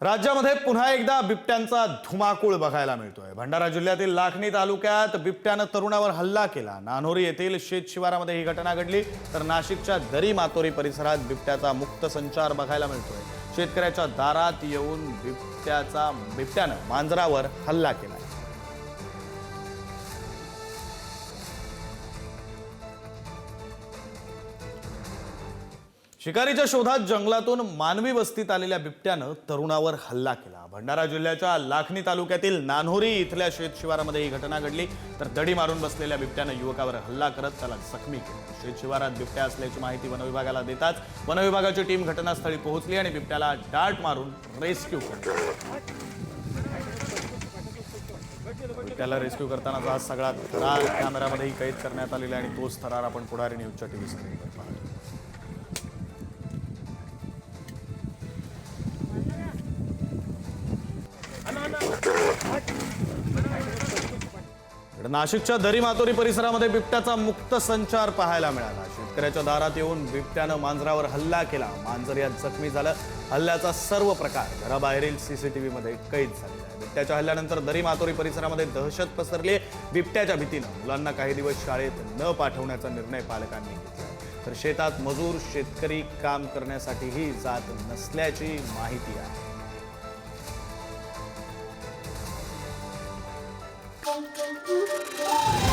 राज्यामध्ये पुन्हा एकदा बिबट्यांचा धुमाकूळ बघायला मिळतोय. भंडारा जिल्ह्यातील लाखणी तालुक्यात बिबट्यानं तरुणावर हल्ला केला. नानोरी येथील शेत शिवारामध्ये ही घटना घडली. तर नाशिकच्या दरी मातोरी परिसरात बिबट्याचा मुक्त संचार बघायला मिळतोय. शेतकऱ्याच्या दारात येऊन बिबट्याचा बिबट्यानं मांजरावर हल्ला केला शिकारीच्या शोधात जंगलातून मानवी वस्तीत आलेल्या बिबट्यानं तरुणावर हल्ला केला. भंडारा जिल्ह्याच्या लाखनी तालुक्यातील नान्होरी इथल्या शेतशिवारामध्ये ही घटना घडली. तर दडी मारून बसलेल्या बिबट्यानं युवकावर हल्ला करत त्याला जखमी केलं. शेत शिवारात बिबट्या असल्याची माहिती वनविभागाला देताच वनविभागाची टीम घटनास्थळी पोहोचली आणि बिबट्याला डाट मारून रेस्क्यू केलं बिबट्याला रेस्क्यू करतानाचा हा सगळा थरार कॅमेऱ्यामध्येही कैद करण्यात आलेला आहे आणि तोच थरार आपण पुढारी न्यूजच्या टीव्ही स्क्रीनवर पाहतो. नाशिकच्या दरी मातोरी परिसरामध्ये बिबट्याचा मुक्त संचार पाहायला मिळाला. शेतकऱ्याच्या दारात येऊन बिबट्यानं मांजरावर हल्ला केला. मांजर यात जखमी झालं. हल्ल्याचा सर्व प्रकार घराबाहेरील सीसीटीव्ही मध्ये कैद झालेला आहे. बिबट्याच्या हल्ल्यानंतर दरी मातोरी परिसरामध्ये दहशत पसरली बिबट्याच्या भीतीनं मुलांना काही दिवस शाळेत न पाठवण्याचा निर्णय पालकांनी घेतला तर शेतात मजूर शेतकरी काम करण्यासाठीही जात नसल्याची माहिती आहे. Thank you.